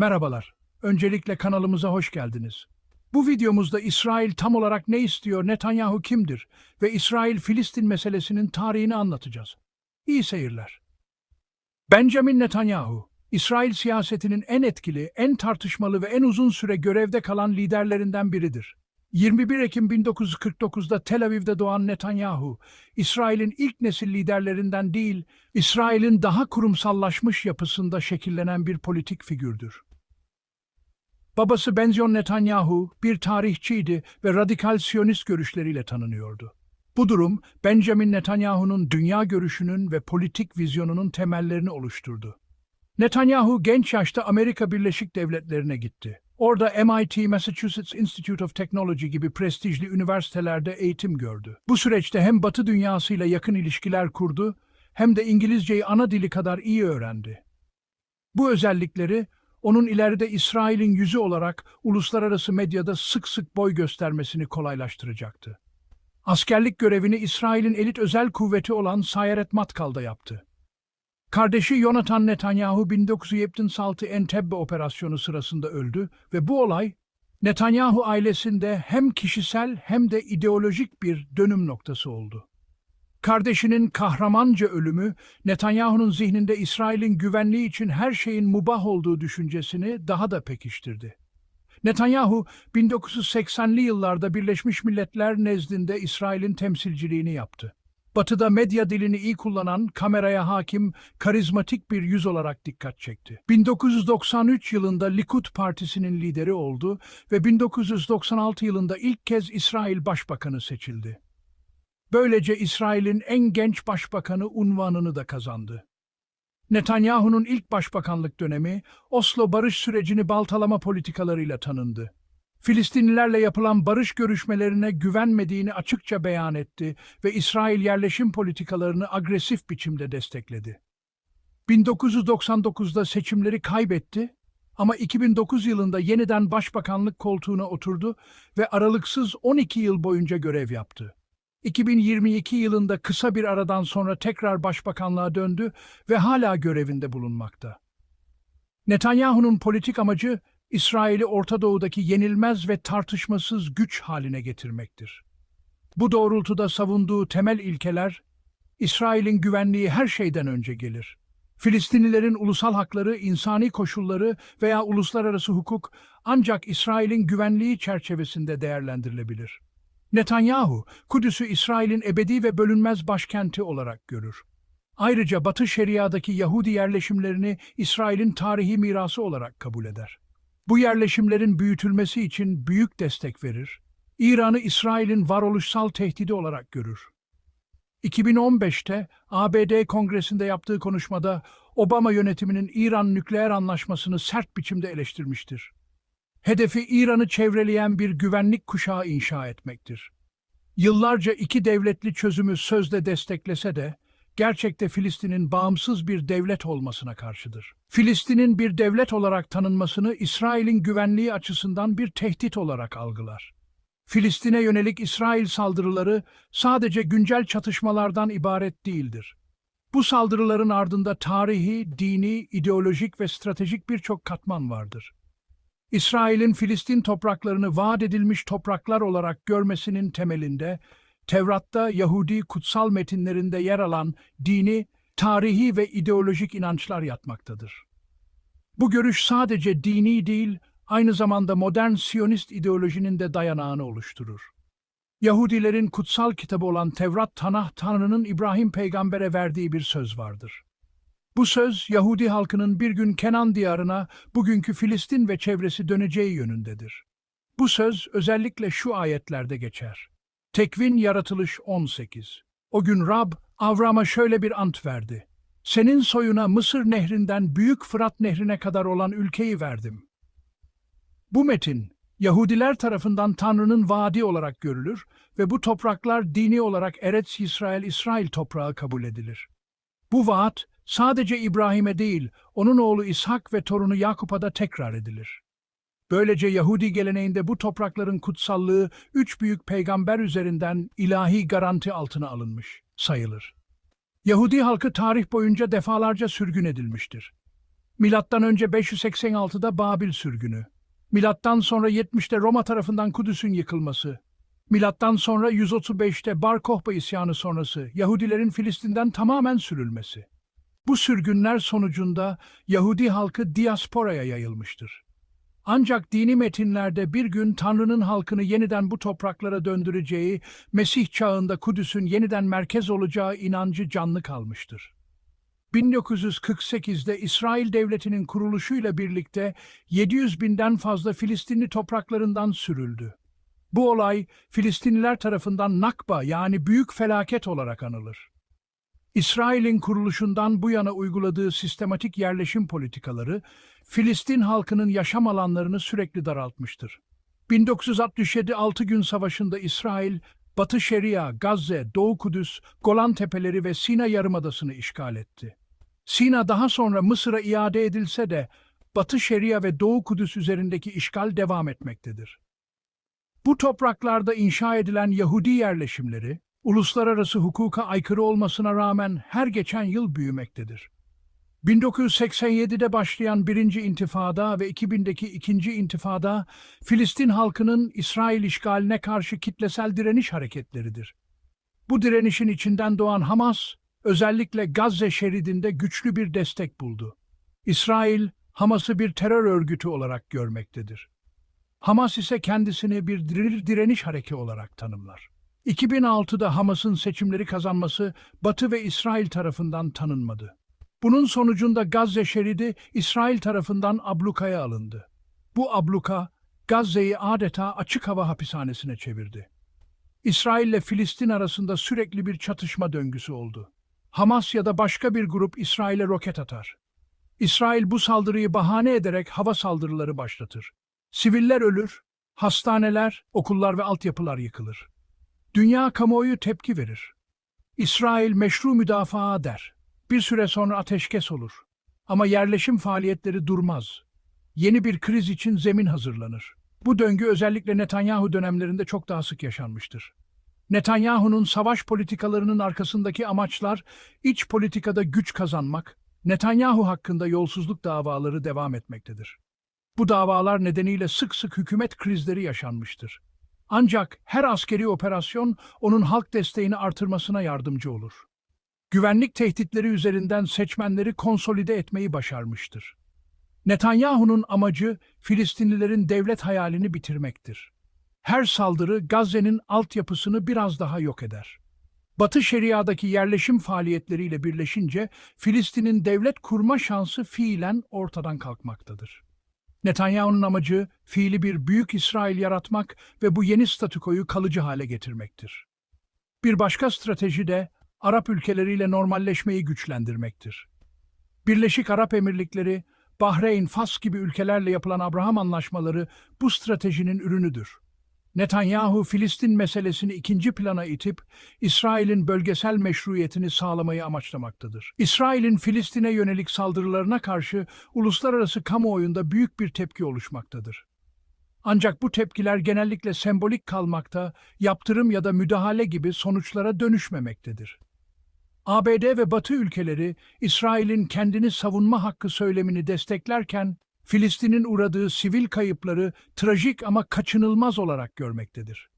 Merhabalar. Öncelikle kanalımıza hoş geldiniz. Bu videomuzda İsrail tam olarak ne istiyor, Netanyahu kimdir ve İsrail-Filistin meselesinin tarihini anlatacağız. İyi seyirler. Benjamin Netanyahu, İsrail siyasetinin en etkili, en tartışmalı ve en uzun süre görevde kalan liderlerinden biridir. 21 Ekim 1949'da Tel Aviv'de doğan Netanyahu, İsrail'in ilk nesil liderlerinden değil, İsrail'in daha kurumsallaşmış yapısında şekillenen bir politik figürdür. Babası Benzion Netanyahu bir tarihçiydi ve radikal siyonist görüşleriyle tanınıyordu. Bu durum Benjamin Netanyahu'nun dünya görüşünün ve politik vizyonunun temellerini oluşturdu. Netanyahu genç yaşta Amerika Birleşik Devletleri'ne gitti. Orada MIT, Massachusetts Institute of Technology gibi prestijli üniversitelerde eğitim gördü. Bu süreçte hem Batı dünyasıyla yakın ilişkiler kurdu hem de İngilizceyi ana dili kadar iyi öğrendi. Bu özellikleri onun ileride İsrail'in yüzü olarak uluslararası medyada sık sık boy göstermesini kolaylaştıracaktı. Askerlik görevini İsrail'in elit özel kuvveti olan Sayeret Matkal'da yaptı. Kardeşi Yonatan Netanyahu 1976 Entebbe operasyonu sırasında öldü ve bu olay Netanyahu ailesinde hem kişisel hem de ideolojik bir dönüm noktası oldu. Kardeşinin kahramanca ölümü Netanyahu'nun zihninde İsrail'in güvenliği için her şeyin mubah olduğu düşüncesini daha da pekiştirdi. Netanyahu 1980'li yıllarda Birleşmiş Milletler nezdinde İsrail'in temsilciliğini yaptı. Batı'da medya dilini iyi kullanan, kameraya hakim, karizmatik bir yüz olarak dikkat çekti. 1993 yılında Likud Partisi'nin lideri oldu ve 1996 yılında ilk kez İsrail Başbakanı seçildi. Böylece İsrail'in en genç başbakanı unvanını da kazandı. Netanyahu'nun ilk başbakanlık dönemi Oslo barış sürecini baltalama politikalarıyla tanındı. Filistinlilerle yapılan barış görüşmelerine güvenmediğini açıkça beyan etti ve İsrail yerleşim politikalarını agresif biçimde destekledi. 1999'da seçimleri kaybetti ama 2009 yılında yeniden başbakanlık koltuğuna oturdu ve aralıksız 12 yıl boyunca görev yaptı. 2022 yılında kısa bir aradan sonra tekrar başbakanlığa döndü ve hala görevinde bulunmakta. Netanyahu'nun politik amacı İsrail'i Orta Doğu'daki yenilmez ve tartışmasız güç haline getirmektir. Bu doğrultuda savunduğu temel ilkeler, İsrail'in güvenliği her şeyden önce gelir. Filistinlilerin ulusal hakları, insani koşulları veya uluslararası hukuk ancak İsrail'in güvenliği çerçevesinde değerlendirilebilir. Netanyahu, Kudüs'ü İsrail'in ebedi ve bölünmez başkenti olarak görür. Ayrıca Batı Şeria'daki Yahudi yerleşimlerini İsrail'in tarihi mirası olarak kabul eder. Bu yerleşimlerin büyütülmesi için büyük destek verir. İran'ı İsrail'in varoluşsal tehdidi olarak görür. 2015'te ABD Kongresi'nde yaptığı konuşmada Obama yönetiminin İran nükleer anlaşmasını sert biçimde eleştirmiştir. Hedefi İran'ı çevreleyen bir güvenlik kuşağı inşa etmektir. Yıllarca iki devletli çözümü sözde desteklese de, gerçekte Filistin'in bağımsız bir devlet olmasına karşıdır. Filistin'in bir devlet olarak tanınmasını İsrail'in güvenliği açısından bir tehdit olarak algılar. Filistin'e yönelik İsrail saldırıları sadece güncel çatışmalardan ibaret değildir. Bu saldırıların ardında tarihi, dini, ideolojik ve stratejik birçok katman vardır. İsrail'in Filistin topraklarını vaat edilmiş topraklar olarak görmesinin temelinde, Tevrat'ta Yahudi kutsal metinlerinde yer alan dini, tarihi ve ideolojik inançlar yatmaktadır. Bu görüş sadece dini değil, aynı zamanda modern Siyonist ideolojinin de dayanağını oluşturur. Yahudilerin kutsal kitabı olan Tevrat Tanah Tanrı'nın İbrahim peygambere verdiği bir söz vardır. Bu söz Yahudi halkının bir gün Kenan diyarına, bugünkü Filistin ve çevresi döneceği yönündedir. Bu söz özellikle şu ayetlerde geçer. Tekvin Yaratılış 18 O gün Rab, Avram'a şöyle bir ant verdi. Senin soyuna Mısır nehrinden Büyük Fırat nehrine kadar olan ülkeyi verdim. Bu metin, Yahudiler tarafından Tanrı'nın vaadi olarak görülür ve bu topraklar dini olarak Eretz İsrail, İsrail toprağı kabul edilir. Bu vaat, sadece İbrahim'e değil, onun oğlu İshak ve torunu Yakup'a da tekrar edilir. Böylece Yahudi geleneğinde bu toprakların kutsallığı üç büyük peygamber üzerinden ilahi garanti altına alınmış sayılır. Yahudi halkı tarih boyunca defalarca sürgün edilmiştir. Milattan önce 586'da Babil sürgünü. Milattan sonra 70'te Roma tarafından Kudüs'ün yıkılması. Milattan sonra 135'te Bar Kohba isyanı sonrası Yahudilerin Filistin'den tamamen sürülmesi. Bu sürgünler sonucunda Yahudi halkı diasporaya yayılmıştır. Ancak dini metinlerde bir gün Tanrı'nın halkını yeniden bu topraklara döndüreceği, Mesih çağında Kudüs'ün yeniden merkez olacağı inancı canlı kalmıştır. 1948'de İsrail Devleti'nin kuruluşuyla birlikte 700 binden fazla Filistinli topraklarından sürüldü. Bu olay Filistinliler tarafından Nakba yani büyük felaket olarak anılır. İsrail'in kuruluşundan bu yana uyguladığı sistematik yerleşim politikaları, Filistin halkının yaşam alanlarını sürekli daraltmıştır. 1967 6 gün savaşında İsrail, Batı Şeria, Gazze, Doğu Kudüs, Golan Tepeleri ve Sina Yarımadası'nı işgal etti. Sina daha sonra Mısır'a iade edilse de Batı Şeria ve Doğu Kudüs üzerindeki işgal devam etmektedir. Bu topraklarda inşa edilen Yahudi yerleşimleri, uluslararası hukuka aykırı olmasına rağmen her geçen yıl büyümektedir. 1987'de başlayan birinci intifada ve 2000'deki ikinci intifada, Filistin halkının İsrail işgaline karşı kitlesel direniş hareketleridir. Bu direnişin içinden doğan Hamas, özellikle Gazze şeridinde güçlü bir destek buldu. İsrail, Hamas'ı bir terör örgütü olarak görmektedir. Hamas ise kendisini bir dir- direniş hareketi olarak tanımlar. 2006'da Hamas'ın seçimleri kazanması Batı ve İsrail tarafından tanınmadı. Bunun sonucunda Gazze şeridi İsrail tarafından ablukaya alındı. Bu abluka Gazze'yi adeta açık hava hapishanesine çevirdi. İsrail ile Filistin arasında sürekli bir çatışma döngüsü oldu. Hamas ya da başka bir grup İsrail'e roket atar. İsrail bu saldırıyı bahane ederek hava saldırıları başlatır. Siviller ölür, hastaneler, okullar ve altyapılar yıkılır. Dünya kamuoyu tepki verir. İsrail meşru müdafaa der. Bir süre sonra ateşkes olur. Ama yerleşim faaliyetleri durmaz. Yeni bir kriz için zemin hazırlanır. Bu döngü özellikle Netanyahu dönemlerinde çok daha sık yaşanmıştır. Netanyahu'nun savaş politikalarının arkasındaki amaçlar iç politikada güç kazanmak, Netanyahu hakkında yolsuzluk davaları devam etmektedir. Bu davalar nedeniyle sık sık hükümet krizleri yaşanmıştır. Ancak her askeri operasyon onun halk desteğini artırmasına yardımcı olur. Güvenlik tehditleri üzerinden seçmenleri konsolide etmeyi başarmıştır. Netanyahu'nun amacı Filistinlilerin devlet hayalini bitirmektir. Her saldırı Gazze'nin altyapısını biraz daha yok eder. Batı Şeria'daki yerleşim faaliyetleriyle birleşince Filistin'in devlet kurma şansı fiilen ortadan kalkmaktadır. Netanyahu'nun amacı fiili bir büyük İsrail yaratmak ve bu yeni statükoyu kalıcı hale getirmektir. Bir başka strateji de Arap ülkeleriyle normalleşmeyi güçlendirmektir. Birleşik Arap Emirlikleri, Bahreyn, Fas gibi ülkelerle yapılan Abraham anlaşmaları bu stratejinin ürünüdür. Netanyahu, Filistin meselesini ikinci plana itip, İsrail'in bölgesel meşruiyetini sağlamayı amaçlamaktadır. İsrail'in Filistin'e yönelik saldırılarına karşı uluslararası kamuoyunda büyük bir tepki oluşmaktadır. Ancak bu tepkiler genellikle sembolik kalmakta, yaptırım ya da müdahale gibi sonuçlara dönüşmemektedir. ABD ve Batı ülkeleri İsrail'in kendini savunma hakkı söylemini desteklerken Filistin'in uğradığı sivil kayıpları trajik ama kaçınılmaz olarak görmektedir.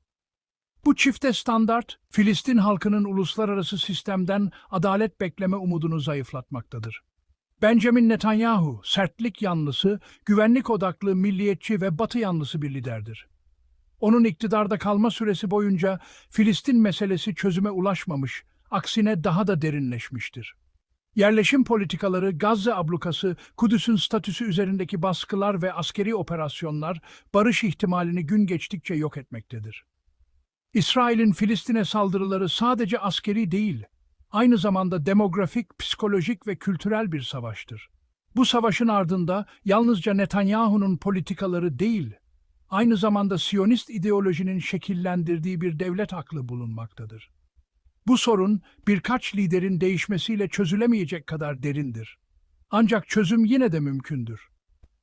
Bu çifte standart, Filistin halkının uluslararası sistemden adalet bekleme umudunu zayıflatmaktadır. Benjamin Netanyahu, sertlik yanlısı, güvenlik odaklı, milliyetçi ve batı yanlısı bir liderdir. Onun iktidarda kalma süresi boyunca Filistin meselesi çözüme ulaşmamış, aksine daha da derinleşmiştir. Yerleşim politikaları, Gazze ablukası, Kudüs'ün statüsü üzerindeki baskılar ve askeri operasyonlar barış ihtimalini gün geçtikçe yok etmektedir. İsrail'in Filistin'e saldırıları sadece askeri değil, aynı zamanda demografik, psikolojik ve kültürel bir savaştır. Bu savaşın ardında yalnızca Netanyahu'nun politikaları değil, aynı zamanda Siyonist ideolojinin şekillendirdiği bir devlet aklı bulunmaktadır. Bu sorun birkaç liderin değişmesiyle çözülemeyecek kadar derindir. Ancak çözüm yine de mümkündür.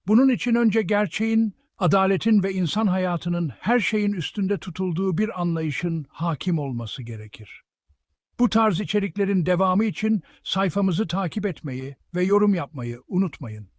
Bunun için önce gerçeğin, adaletin ve insan hayatının her şeyin üstünde tutulduğu bir anlayışın hakim olması gerekir. Bu tarz içeriklerin devamı için sayfamızı takip etmeyi ve yorum yapmayı unutmayın.